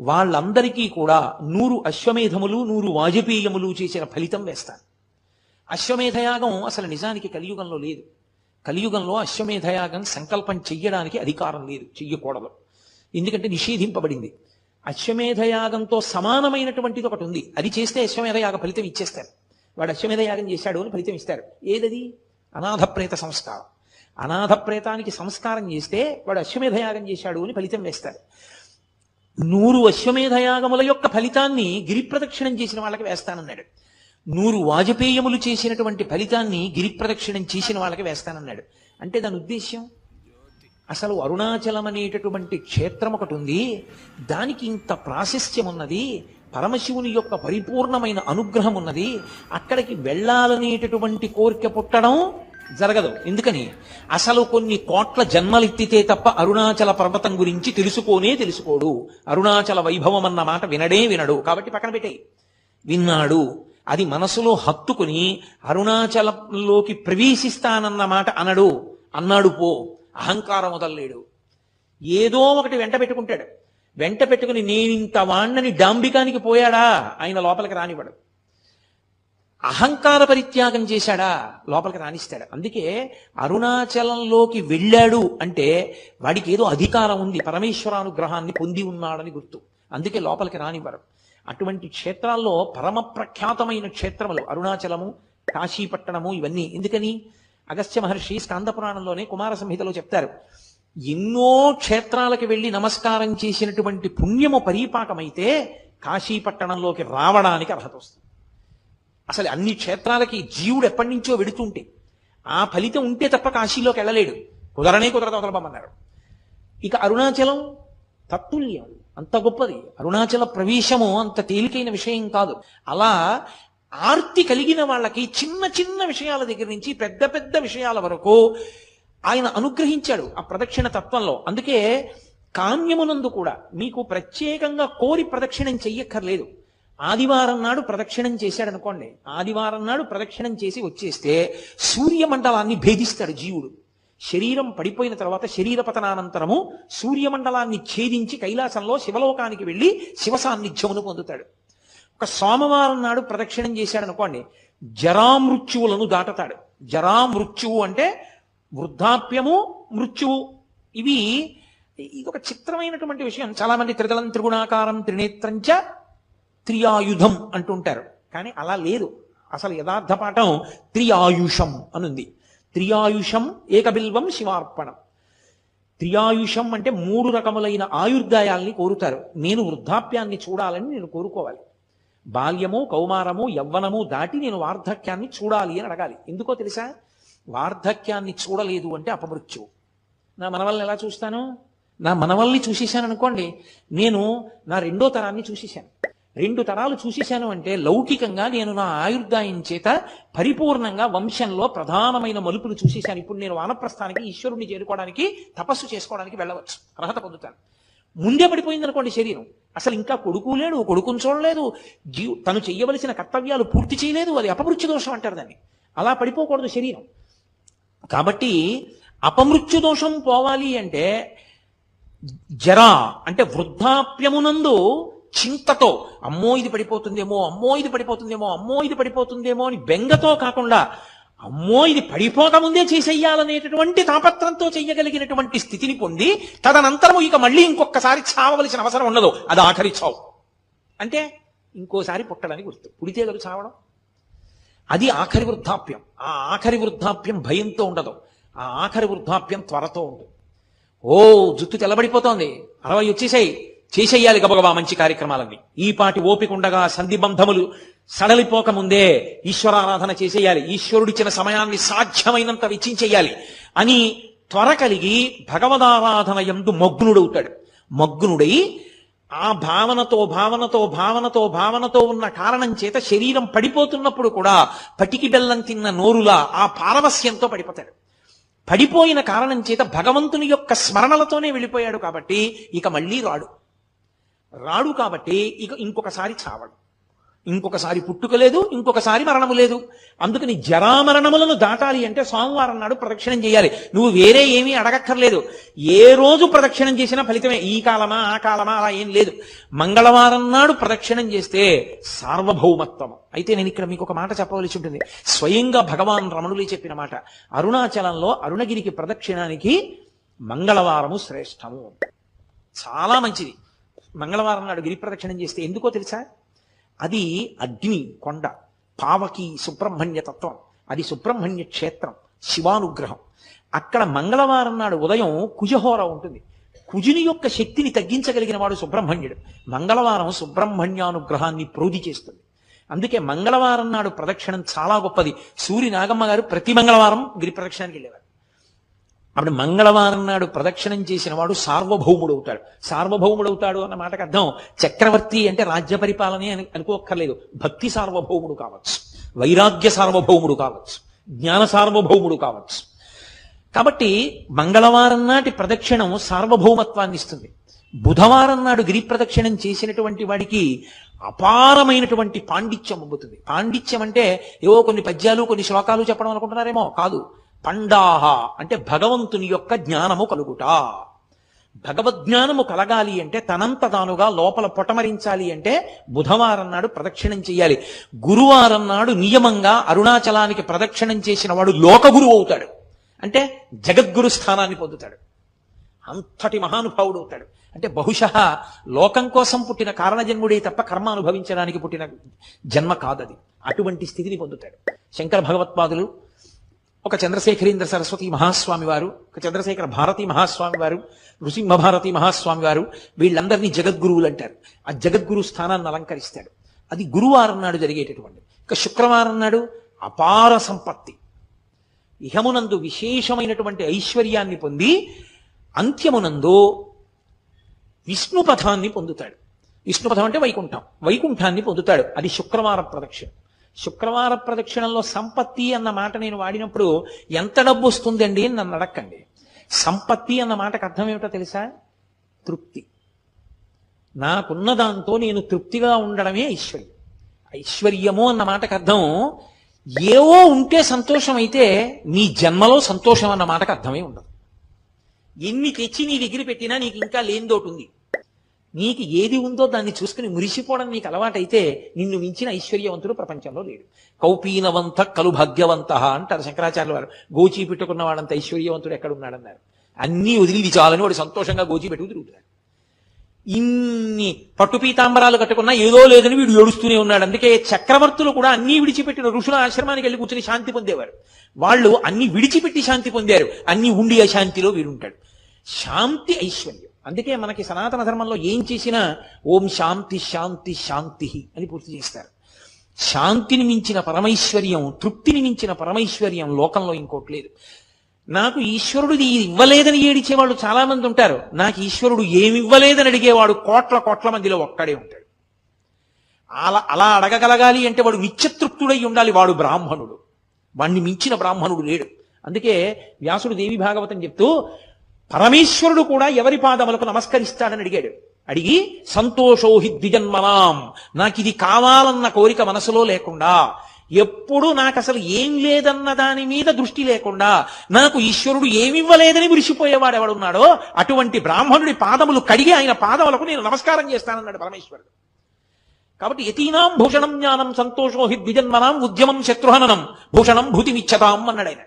వాళ్ళందరికీ కూడా నూరు అశ్వమేధములు నూరు వాజపేయములు చేసిన ఫలితం వేస్తాను అశ్వమేధయాగం అసలు నిజానికి కలియుగంలో లేదు. కలియుగంలో అశ్వమేధయాగం సంకల్పం చెయ్యడానికి అధికారం లేదు చెయ్యకూడదు. ఎందుకంటే నిషేధింపబడింది. అశ్వమేధయాగంతో సమానమైనటువంటిది ఒకటి ఉంది. అది చేస్తే అశ్వమేధయాగ ఫలితం ఇచ్చేస్తారు. వాడు అశ్వమేధయాగం చేశాడు అని ఫలితం ఇస్తారు. ఏదది? అనాథప్రేత సంస్కారం. అనాథప్రేతానికి సంస్కారం చేస్తే వాడు అశ్వమేధయాగం చేశాడు అని ఫలితం వేస్తారు. నూరు అశ్వమేధయాగముల యొక్క ఫలితాన్ని గిరిప్రదక్షిణం చేసిన వాళ్ళకి వేస్తానన్నాడు. నూరు వాజపేయములు చేసినటువంటి ఫలితాన్ని గిరిప్రదక్షిణం చేసిన వాళ్ళకి వేస్తానన్నాడు. అంటే దాని ఉద్దేశ్యం? అసలు అరుణాచలం అనేటటువంటి క్షేత్రం ఒకటి ఉంది. దానికి ఇంత ప్రాశస్త్యం ఉన్నది. పరమశివుని యొక్క పరిపూర్ణమైన అనుగ్రహం ఉన్నది. అక్కడికి వెళ్ళాలనేటటువంటి కోరిక పుట్టడం జరగదు. ఎందుకని? అసలు కొన్ని కోట్ల జన్మలెత్తితే తప్ప అరుణాచల పర్వతం గురించి తెలుసుకోనే తెలుసుకోడు. అరుణాచల వైభవం అన్న మాట వినడే వినడు. కాబట్టి పక్కన పెట్టే విన్నాడు. అది మనసులో హత్తుకుని అరుణాచలంలోకి ప్రవేశిస్తానన్న మాట అనడు. అన్నాడు పో. అహంకారం వదలలేడు. ఏదో ఒకటి వెంట పెట్టుకుంటాడు. వెంట పెట్టుకుని నేనింత వాణ్ణని డాంబికానికి పోయాడా? ఆయన లోపలికి రానివ్వడు. అహంకార పరిత్యాగం చేశాడా? లోపలికి రాణిస్తాడు. అందుకే అరుణాచలంలోకి వెళ్ళాడు అంటే వాడికి ఏదో అధికారం ఉంది. పరమేశ్వరానుగ్రహాన్ని పొంది ఉన్నాడని గుర్తు. అందుకే లోపలికి రానివ్వరు. అటువంటి క్షేత్రాల్లో పరమ ప్రఖ్యాతమైన క్షేత్రములు అరుణాచలము కాశీపట్టణము ఇవన్నీ. ఎందుకని? అగస్త్య మహర్షి స్కాంద పురాణంలోనే కుమార సంహితలో చెప్తారు. ఎన్నో క్షేత్రాలకు వెళ్ళి నమస్కారం చేసినటువంటి పుణ్యము పరీపాకమైతే కాశీపట్టణంలోకి రావడానికి అర్హత వస్తుంది. అసలు అన్ని క్షేత్రాలకి జీవుడు ఎప్పటి నుంచో వెడుతుంటే ఆ ఫలితం ఉంటే తప్ప కాశీలోకి వెళ్ళలేడు. కుదరనే కుదరదు వదలబమ్మన్నారు ఇక అరుణాచలం తత్తుల్యం. అంత గొప్పది. అరుణాచల ప్రవేశము అంత తేలికైన విషయం కాదు. అలా ఆర్తి కలిగిన వాళ్ళకి చిన్న చిన్న విషయాల దగ్గర నుంచి పెద్ద పెద్ద విషయాల వరకు ఆయన అనుగ్రహించాడు ఆ ప్రదక్షిణ తత్వంలో. అందుకే కామ్యమునందు కూడా మీకు ప్రత్యేకంగా కోరి ప్రదక్షిణం చెయ్యక్కర్లేదు. ఆదివారం నాడు ప్రదక్షిణం చేశాడు అనుకోండి ఆదివారం నాడు ప్రదక్షిణం చేసి వచ్చేస్తే సూర్యమండలాన్ని భేదిస్తాడు జీవుడు. శరీరం పడిపోయిన తర్వాత శరీర పతనానంతరము సూర్యమండలాన్ని ఛేదించి కైలాసంలో శివలోకానికి వెళ్ళి శివ సాన్నిధ్యమును పొందుతాడు. ఒక సోమవారం నాడు ప్రదక్షిణం చేశాడు అనుకోండి జరామృత్యువులను దాటతాడు. జరామృత్యువు అంటే వృద్ధాప్యము మృత్యువు. ఇవి ఇది ఒక చిత్రమైనటువంటి విషయం. చాలామంది త్రిదలం త్రిగుణాకారం త్రినేత్రంచ త్రియాయుధం అంటుంటారు. కానీ అలా లేదు. అసలు యథార్థ పాఠం త్రియాయుషం అనుంది. త్రియాయుషం ఏకబిల్వం శివార్పణం. త్రియాయుషం అంటే మూడు రకములైన ఆయుర్దాయాల్ని కోరుతారు. నేను వృద్ధాప్యాన్ని చూడాలని నేను కోరుకోవాలి. బాల్యము కౌమారము యవ్వనము దాటి నేను వార్ధక్యాన్ని చూడాలి అని అడగాలి. ఎందుకో తెలుసా? వార్ధక్యాన్ని చూడలేదు అంటే అపమృత్యువు. నా మనవల్ని ఎలా చూస్తాను? నా మనవల్ని చూసేశాను అనుకోండి నేను నా రెండో తరాన్ని చూసేశాను. రెండు తరాలు చూసేశాను అంటే లౌకికంగా నేను నా ఆయుర్దాయం చేత పరిపూర్ణంగా వంశంలో ప్రధానమైన మలుపులు చూసేశాను. ఇప్పుడు నేను వానప్రస్థానికి ఈశ్వరుణ్ణి చేరుకోవడానికి తపస్సు చేసుకోవడానికి వెళ్ళవచ్చు. అర్హత పొందుతాను. ముందే పడిపోయింది అనుకోండి శరీరం. అసలు ఇంకా కొడుకు లేడు కొడుకుని చూడలేదు. జీ తను చెయ్యవలసిన కర్తవ్యాలు పూర్తి చేయలేదు. అది అపమృత్యు దోషం అంటారు దాన్ని. అలా పడిపోకూడదు శరీరం. కాబట్టి అపమృత్యు దోషం పోవాలి అంటే జరా అంటే వృద్ధాప్యమునందు చింతతో అమ్మో ఇది పడిపోతుందేమో అమ్మో ఇది పడిపోతుందేమో అమ్మో ఇది పడిపోతుందేమో అని బెంగతో కాకుండా అమ్మో ఇది పడిపోకముందే చేసేయాలనేటటువంటి తాపత్రంతో చెయ్యగలిగినటువంటి స్థితిని పొంది తదనంతరము ఇక మళ్ళీ ఇంకొకసారి చావవలసిన అవసరం ఉండదు. అది ఆఖరి చావు. అంటే ఇంకోసారి పుట్టడానికి గుర్తు. పుడితే కదా చావడం. అది ఆఖరి వృద్ధాప్యం. ఆ ఆఖరి వృద్ధాప్యం భయంతో ఉండదు. ఆ ఆఖరి వృద్ధాప్యం త్వరతో ఉంటుంది ఓ జుట్టు తెల్లబడిపోతోంది. అరవై వచ్చేసాయి. చేసేయాలి గబగబా మంచి కార్యక్రమాలన్నీ. ఈ పాటి ఓపిక ఉండగా సంధిబంధములు సడలిపోక ముందే ఈశ్వరారాధన చేసేయాలి. ఈశ్వరుడిచ్చిన సమయాన్ని సాధ్యమైనంత వెచ్చించేయాలి అని త్వర కలిగి భగవదారాధన ఎందు మగ్నుడవుతాడు. మగ్నుడై ఆ భావనతో భావనతో భావనతో భావనతో ఉన్న కారణం చేత శరీరం పడిపోతున్నప్పుడు కూడా పటికి బెల్లం తిన్న నోరులా ఆ పారవస్యంతో పడిపోతాడు. పడిపోయిన కారణం చేత భగవంతుని యొక్క స్మరణలతోనే వెళ్ళిపోయాడు కాబట్టి ఇక మళ్ళీ రాడు. రాడు కాబట్టి ఇక ఇంకొకసారి చావడు. ఇంకొకసారి పుట్టుక లేదు ఇంకొకసారి మరణము లేదు. అందుకని జరామరణములను దాటాలి అంటే సోమవారం నాడు ప్రదక్షిణం చేయాలి. నువ్వు వేరే ఏమీ అడగక్కర్లేదు. ఏ రోజు ప్రదక్షిణం చేసినా ఫలితమే. ఈ కాలమా ఆ కాలమా అలా ఏం లేదు. మంగళవారం నాడు ప్రదక్షిణం చేస్తే సార్వభౌమత్వం అయితే నేను ఇక్కడ మీకు ఒక మాట చెప్పవలసి ఉంటుంది. స్వయంగా భగవాన్ రమణులు చెప్పిన మాట. అరుణాచలంలో అరుణగిరికి ప్రదక్షిణానికి మంగళవారము శ్రేష్టము. చాలా మంచిది. మంగళవారం నాడు గిరి ప్రదక్షిణం చేస్తే ఎందుకో తెలుసా? అది అగ్ని కొండ పావకి సుబ్రహ్మణ్య తత్వం. అది సుబ్రహ్మణ్య క్షేత్రం శివానుగ్రహం. అక్కడ మంగళవారం నాడు ఉదయం కుజహోర ఉంటుంది. కుజుని యొక్క శక్తిని తగ్గించగలిగిన వాడు సుబ్రహ్మణ్యుడు. మంగళవారం సుబ్రహ్మణ్యానుగ్రహాన్ని ప్రోధి చేస్తుంది. అందుకే మంగళవారం నాడు ప్రదక్షిణం చాలా గొప్పది. సూరి నాగమ్మ గారు ప్రతి మంగళవారం గిరి ప్రదక్షిణానికి వెళ్ళేవారు. అప్పుడు మంగళవారం నాడు ప్రదక్షిణం చేసిన వాడు సార్వభౌముడు అవుతాడు. సార్వభౌముడు అవుతాడు అన్న మాటకు అర్థం చక్రవర్తి అంటే రాజ్య పరిపాలనే అని అనుకోక్కర్లేదు. భక్తి సార్వభౌముడు కావచ్చు వైరాగ్య సార్వభౌముడు కావచ్చు జ్ఞాన సార్వభౌముడు కావచ్చు. కాబట్టి మంగళవారం నాటి ప్రదక్షిణం సార్వభౌమత్వాన్ని ఇస్తుంది. బుధవారం నాడు గిరి ప్రదక్షిణం చేసినటువంటి వాడికి అపారమైనటువంటి పాండిత్యం అమ్ముతుంది పాండిత్యం అంటే ఏవో కొన్ని పద్యాలు కొన్ని శ్లోకాలు చెప్పడం అనుకుంటున్నారేమో? కాదు. పండాహ అంటే భగవంతుని యొక్క జ్ఞానము కలుగుట. భగవద్జ్ఞానము కలగాలి అంటే తనంత తానుగా లోపల పొటమరించాలి అంటే బుధవారం నాడు ప్రదక్షిణం చేయాలి గురువారం నాడు నియమంగా అరుణాచలానికి ప్రదక్షిణం చేసిన వాడు లోకగురువు అవుతాడు. అంటే జగద్గురు స్థానాన్ని పొందుతాడు. అంతటి మహానుభావుడు అవుతాడు. అంటే బహుశ లోకం కోసం పుట్టిన కారణజన్ముడే తప్ప కర్మ అనుభవించడానికి పుట్టిన జన్మ కాదది. అటువంటి స్థితిని పొందుతాడు. శంకర భగవత్పాదులు ఒక చంద్రశేఖరేంద్ర సరస్వతి మహాస్వామి వారు ఒక చంద్రశేఖర భారతి మహాస్వామి వారు నృసింహ భారతి మహాస్వామి వారు వీళ్ళందరినీ జగద్గురువులు అంటారు. ఆ జగద్గురు స్థానాన్ని అలంకరిస్తాడు. అది గురువారం నాడు జరిగేటటువంటి ఇక శుక్రవారం నాడు అపార సంపత్తి. ఇహమునందు విశేషమైనటువంటి ఐశ్వర్యాన్ని పొంది అంత్యమునందు విష్ణుపథాన్ని పొందుతాడు. విష్ణుపథం అంటే వైకుంఠం వైకుంఠాన్ని పొందుతాడు. అది శుక్రవార ప్రదక్షిణ. శుక్రవార ప్రదక్షిణంలో సంపత్తి అన్న మాట నేను వాడినప్పుడు ఎంత డబ్బు వస్తుందండి అని నన్ను అడక్కండి. సంపత్తి అన్న మాటకు అర్థం ఏమిటో తెలుసా? తృప్తి. నాకున్న దాంతో నేను తృప్తిగా ఉండడమే ఐశ్వర్యం. ఐశ్వర్యము అన్న మాటకు అర్థం ఏవో ఉంటే సంతోషం అయితే నీ జన్మలో సంతోషం అన్న మాటకు అర్థమే ఉండదు. ఎన్ని తెచ్చి నీ దగ్గర పెట్టినా నీకు ఇంకా లేనిదోటి ఉంది. నీకు ఏది ఉందో దాన్ని చూసుకుని మురిసిపోవడం నీకు అలవాటైతే నిన్ను మించిన ఐశ్వర్యవంతుడు ప్రపంచంలో లేడు. కౌపీనవంత కలు భాగ్యవంత అంటారు శంకరాచార్యుల వారు. గోచి పెట్టుకున్న వాడంత ఐశ్వర్యవంతుడు ఎక్కడున్నాడన్నారు. అన్నీ వదిలి చాలని వాడు సంతోషంగా గోచి పెట్టుకు తిరుగుతున్నాడు. ఇన్ని పట్టు పీతాంబరాలు కట్టుకున్నా ఏదో లేదని వీడు ఏడుస్తూనే ఉన్నాడు. అందుకే చక్రవర్తులు కూడా అన్ని విడిచిపెట్టిన ఋషుల ఆశ్రమానికి వెళ్ళి కూర్చుని శాంతి పొందేవారు. వాళ్ళు అన్ని విడిచిపెట్టి శాంతి పొందారు. అన్ని ఉండి అశాంతిలో వీడుంటాడు. శాంతి ఐశ్వర్యం. అందుకే మనకి సనాతన ధర్మంలో ఏం చేసినా ఓం శాంతి శాంతి శాంతి అని పూర్తి చేస్తారు. శాంతిని మించిన పరమైశ్వర్యం తృప్తిని మించిన పరమైశ్వర్యం లోకంలో ఇంకోటి లేదు. నాకు ఈశ్వరుడు ఇది ఇవ్వలేదని ఏడిచేవాళ్ళు చాలా మంది ఉంటారు. నాకు ఈశ్వరుడు ఏమి ఇవ్వలేదని అడిగేవాడు కోట్ల కోట్ల మందిలో ఒక్కడే ఉంటాడు. అలా అలా అడగగలగాలి అంటే వాడు నిత్యతృప్తుడై ఉండాలి వాడు బ్రాహ్మణుడు. వాణ్ణి మించిన బ్రాహ్మణుడు లేడు. అందుకే వ్యాసుడు దేవి భాగవతం చెప్తూ పరమేశ్వరుడు కూడా ఎవరి పాదములకు నమస్కరిస్తాడని అడిగాడు. అడిగి సంతోషోహి ద్విజన్మనాం. నాకు ఇది కావాలన్న కోరిక మనసులో లేకుండా ఎప్పుడు నాకు అసలు ఏం లేదన్న దాని మీద దృష్టి లేకుండా నాకు ఈశ్వరుడు ఏమివ్వలేదని విరిసిపోయేవాడు ఎవడున్నాడో అటువంటి బ్రాహ్మణుడి పాదములు కడిగి ఆయన పాదములకు నేను నమస్కారం చేస్తానన్నాడు పరమేశ్వరుడు. కాబట్టి యతీనాం భూషణం జ్ఞానం సంతోషోహి ద్విజన్మనాం ఉద్యమం శత్రుహననం భూషణం భూతిమిచ్చతాం అన్నాడు ఆయన.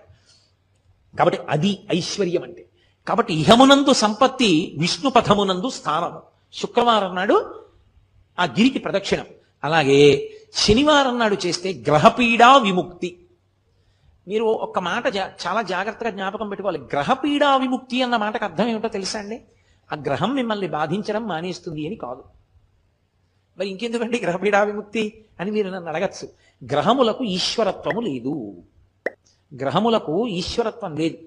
కాబట్టి అది ఐశ్వర్యం అంటే కాబట్టి ఇహమునందు సంపత్తి విష్ణు పథమునందు స్థానము శుక్రవారం నాడు ఆ గిరికి ప్రదక్షిణం. అలాగే శనివారం నాడు చేస్తే గ్రహపీడా విముక్తి. మీరు ఒక మాట జా- చాలా జాగ్రత్తగా జ్ఞాపకం పెట్టుకోవాలి. గ్రహపీడా విముక్తి అన్న మాటకు అర్థం ఏమిటో తెలుసా అండి? ఆ గ్రహం మిమ్మల్ని బాధించడం మానేస్తుంది అని కాదు. మరి ఇంకెందుకండి గ్రహపీడా విముక్తి అని మీరు నన్ను అడగచ్చు. గ్రహములకు ఈశ్వరత్వము లేదు. గ్రహములకు ఈశ్వరత్వం లేదు.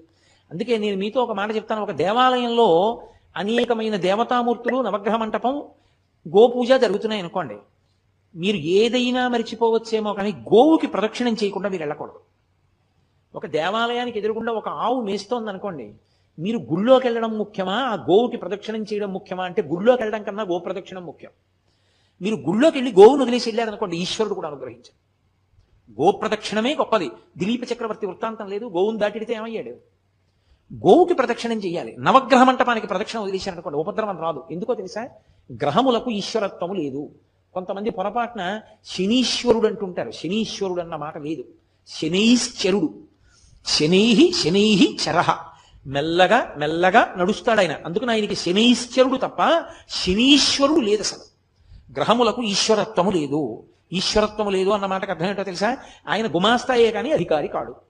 అందుకే నేను మీతో ఒక మాట చెప్తాను. ఒక దేవాలయంలో అనేకమైన దేవతామూర్తులు నవగ్రహ మంటపం గోపూజ జరుగుతున్నాయి అనుకోండి. మీరు ఏదైనా మర్చిపోవచ్చేమో కానీ గోవుకి ప్రదక్షిణం చేయకుండా మీరు వెళ్ళకూడదు. ఒక దేవాలయానికి ఎదురుగుండా ఒక ఆవు మేస్తోంది అనుకోండి మీరు గుళ్ళోకి వెళ్ళడం ముఖ్యమా? ఆ గోవుకి ప్రదక్షిణం చేయడం ముఖ్యమా? అంటే గుళ్ళోకి వెళ్ళడం కన్నా గో ప్రదక్షిణం ముఖ్యం. మీరు గుళ్ళోకి వెళ్ళి గోవును వదిలేసి వెళ్ళారనుకోండి ఈశ్వరుడు కూడా అనుగ్రహించారు గో ప్రదక్షిణమే గొప్పది. దిలీప చక్రవర్తి వృత్తాంతం లేదు గోవును దాటిడితే ఏమయ్యాడు? గోవుకి ప్రదక్షిణం చేయాలి. నవగ్రహ మంటపానికి ప్రదక్షిణ వదిలేశారనుకోండి ఉపద్రవం రాదు. ఎందుకో తెలుసా? గ్రహములకు ఈశ్వరత్వము లేదు. కొంతమంది పొరపాటున శనీశ్వరుడు అంటుంటారు శనీశ్వరుడు అన్న మాట లేదు. శనైశ్చరుడు. శనైహి శనైహి చరహ మెల్లగా మెల్లగా నడుస్తాడు ఆయన అందుకని ఆయనకి శనైశ్చరుడు తప్ప శనీశ్వరుడు లేదు అసలు. గ్రహములకు ఈశ్వరత్వము లేదు. ఈశ్వరత్వము లేదు అన్న మాటకు అర్థం ఏంటో తెలుసా? ఆయన గుమాస్తాయే కానీ అధికారి కాడు.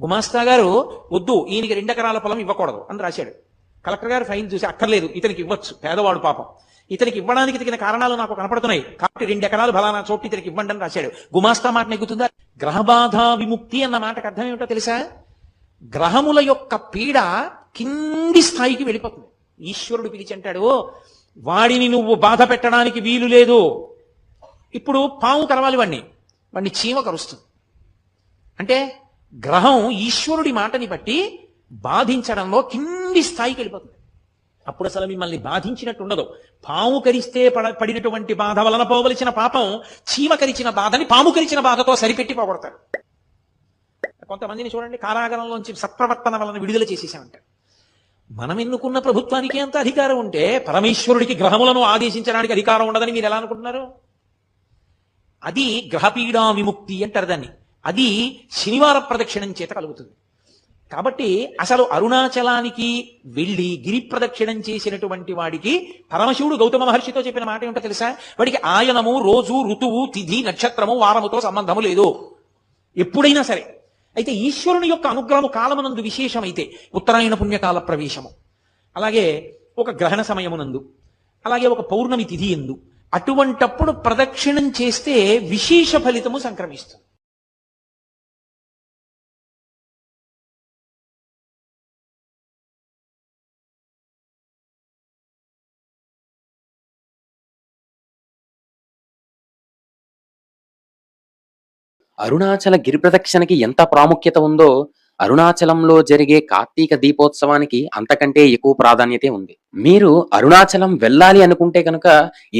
గుమాస్తా గారు వద్దు ఈయనకి రెండు ఎకరాల పొలం ఇవ్వకూడదు అని రాశాడు. కలెక్టర్ గారు ఫైన్ చూసి అక్కర్లేదు ఇతనికి ఇవ్వచ్చు పేదవాడు పాపం. ఇతనికి ఇవ్వడానికి తగిన కారణాలు నాకు కనపడుతున్నాయి. కాబట్టి రెండు ఎకరాలు ఫలానా చోటు ఇతనికి ఇవ్వండి అని రాశాడు. గుమాస్తా మాట నెగ్గుతుందా? గ్రహబాధ విముక్తి అన్న మాటకు అర్థం ఏమిటో తెలుసా? గ్రహముల యొక్క పీడ కింది స్థాయికి వెళ్ళిపోతుంది. ఈశ్వరుడు పిలిచి అంటాడు వాడిని నువ్వు బాధ పెట్టడానికి వీలు లేదు. ఇప్పుడు పాము కలవాలి వాడిని. వాడిని చీమ కరుస్తుంది. అంటే గ్రహం ఈశ్వరుడి మాటని బట్టి బాధించడంలో కింది స్థాయికి వెళ్ళిపోతుంది. అప్పుడు అసలు మిమ్మల్ని బాధించినట్టు ఉండదు పాము కరిస్తే పడ పడినటువంటి బాధ వలన పోవలసిన పాపం చీమ కరిచిన బాధని పాము కరిచిన బాధతో సరిపెట్టి పోగొడతారు. కొంతమందిని చూడండి కారాగారంలోంచి సత్ప్రవర్తన వలన విడుదల చేసేసామంటారు మనం ఎన్నుకున్న ప్రభుత్వానికి అంత అధికారం ఉంటే పరమేశ్వరుడికి గ్రహములను ఆదేశించడానికి అధికారం ఉండదని మీరు ఎలా అనుకుంటున్నారు? అది గ్రహపీడా విముక్తి అంటారు దాన్ని. అది శనివార ప్రదక్షిణం చేత కలుగుతుంది. కాబట్టి అసలు అరుణాచలానికి వెళ్ళి గిరి ప్రదక్షిణం చేసినటువంటి వాడికి పరమశివుడు గౌతమ మహర్షితో చెప్పిన మాట ఏమిటో తెలుసా? వాడికి ఆయనము రోజు ఋతువు తిథి నక్షత్రము వారముతో సంబంధము లేదు. ఎప్పుడైనా సరే. అయితే ఈశ్వరుని యొక్క అనుగ్రహము కాలమునందు విశేషమైతే ఉత్తరాయణ పుణ్యకాల ప్రవేశము. అలాగే ఒక గ్రహణ సమయమునందు అలాగే ఒక పౌర్ణమి తిథి ఎందు అటువంటప్పుడు ప్రదక్షిణం చేస్తే విశేష ఫలితము సంక్రమిస్తుంది. అరుణాచల గిరి ప్రదక్షిణకి ఎంత ప్రాముఖ్యత ఉందో అరుణాచలంలో జరిగే కార్తీక దీపోత్సవానికి అంతకంటే ఎక్కువ ప్రాధాన్యత ఉంది. మీరు అరుణాచలం వెళ్ళాలి అనుకుంటే కనుక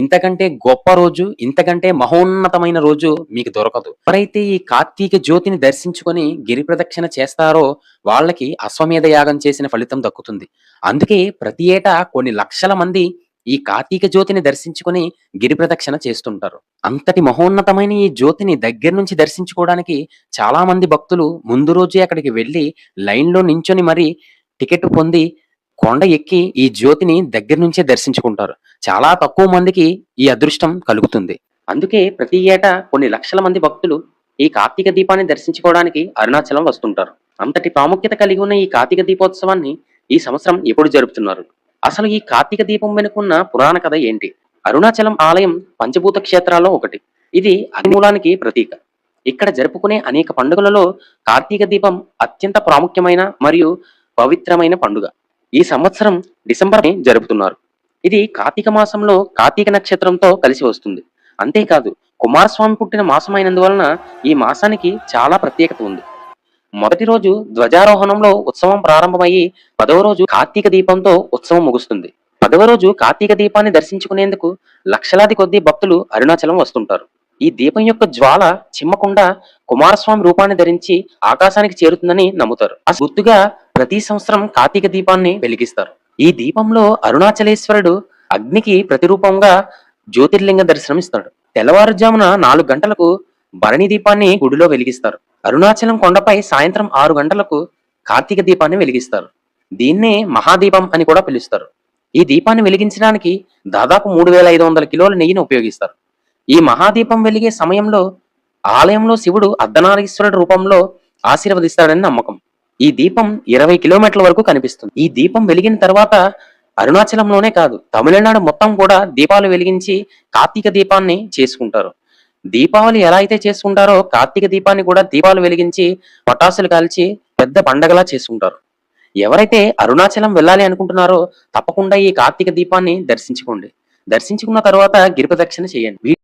ఇంతకంటే గొప్ప రోజు ఇంతకంటే మహోన్నతమైన రోజు మీకు దొరకదు. ఎవరైతే ఈ కార్తీక జ్యోతిని దర్శించుకొని గిరి ప్రదక్షిణ చేస్తారో వాళ్ళకి అశ్వమేధ యాగం చేసిన ఫలితం దక్కుతుంది. అందుకే ప్రతి ఏటా కొన్ని లక్షల మంది ఈ కార్తీక జ్యోతిని దర్శించుకొని గిరి ప్రదక్షిణ చేస్తుంటారు. అంతటి మహోన్నతమైన ఈ జ్యోతిని దగ్గర నుంచి దర్శించుకోవడానికి చాలా మంది భక్తులు ముందు రోజే అక్కడికి వెళ్ళి లైన్లో నించొని మరి టికెట్ పొంది కొండ ఎక్కి ఈ జ్యోతిని దగ్గర నుంచే దర్శించుకుంటారు. చాలా తక్కువ మందికి ఈ అదృష్టం కలుగుతుంది. అందుకే ప్రతి ఏటా కొన్ని లక్షల మంది భక్తులు ఈ కార్తీక దీపాన్ని దర్శించుకోవడానికి అరుణాచలం వస్తుంటారు. అంతటి ప్రాముఖ్యత కలిగి ఉన్న ఈ కార్తీక దీపోత్సవాన్ని ఈ సంవత్సరం ఎప్పుడు జరుపుతున్నారు? అసలు ఈ కార్తీక దీపం వెనుకున్న పురాణ కథ ఏంటి? అరుణాచలం ఆలయం పంచభూత క్షేత్రాల్లో ఒకటి. ఇది అగ్నిమూలానికి ప్రతీక. ఇక్కడ జరుపుకునే అనేక పండుగలలో కార్తీక దీపం అత్యంత ప్రాముఖ్యమైన మరియు పవిత్రమైన పండుగ. ఈ సంవత్సరం డిసెంబర్ జరుపుతున్నారు. ఇది కార్తీక మాసంలో కార్తీక నక్షత్రంతో కలిసి వస్తుంది. అంతేకాదు కుమారస్వామి పుట్టిన మాసం ఈ మాసానికి చాలా ప్రత్యేకత ఉంది. మొదటి రోజు ధ్వజారోహణంలో ఉత్సవం ప్రారంభమయ్యి పదవ రోజు కార్తీక దీపంతో ఉత్సవం ముగుస్తుంది. పదవ రోజు కార్తీక దీపాన్ని దర్శించుకునేందుకు లక్షలాది కొద్ది భక్తులు అరుణాచలం వస్తుంటారు. ఈ దీపం యొక్క జ్వాల చిమ్మకుండా కుమారస్వామి రూపాన్ని ధరించి ఆకాశానికి చేరుతుందని నమ్ముతారు. ఆ గుర్తుగా ప్రతి సంవత్సరం కార్తీక దీపాన్ని వెలిగిస్తారు. ఈ దీపంలో అరుణాచలేశ్వరుడు అగ్నికి ప్రతిరూపంగా జ్యోతిర్లింగ దర్శనం ఇస్తాడు తెల్లవారుజామున నాలుగు గంటలకు భరణి దీపాన్ని గుడిలో వెలిగిస్తారు. అరుణాచలం కొండపై సాయంత్రం ఆరు గంటలకు కార్తీక దీపాన్ని వెలిగిస్తారు. దీన్నే మహాదీపం అని కూడా పిలుస్తారు. ఈ దీపాన్ని వెలిగించడానికి దాదాపు మూడు వేల ఐదు వందల కిలోల నెయ్యిని ఉపయోగిస్తారు. ఈ మహాదీపం వెలిగే సమయంలో ఆలయంలో శివుడు అర్ధనారీశ్వరుడు రూపంలో ఆశీర్వదిస్తాడని నమ్మకం. ఈ దీపం ఇరవై కిలోమీటర్ల వరకు కనిపిస్తుంది. ఈ దీపం వెలిగిన తర్వాత అరుణాచలంలోనే కాదు తమిళనాడు మొత్తం కూడా దీపాలు వెలిగించి కార్తీక దీపాన్ని చేసుకుంటారు. దీపావళి ఎలా అయితే చేసుకుంటారో కార్తీక దీపాన్ని కూడా దీపాలు వెలిగించి పటాసులు కాల్చి పెద్ద పండగలా చేసుకుంటారు ఎవరైతే అరుణాచలం వెళ్ళాలి అనుకుంటున్నారో తప్పకుండా ఈ కార్తీక దీపాన్ని దర్శించుకోండి. దర్శించుకున్న తర్వాత గిరిపదక్షిణ చేయండి.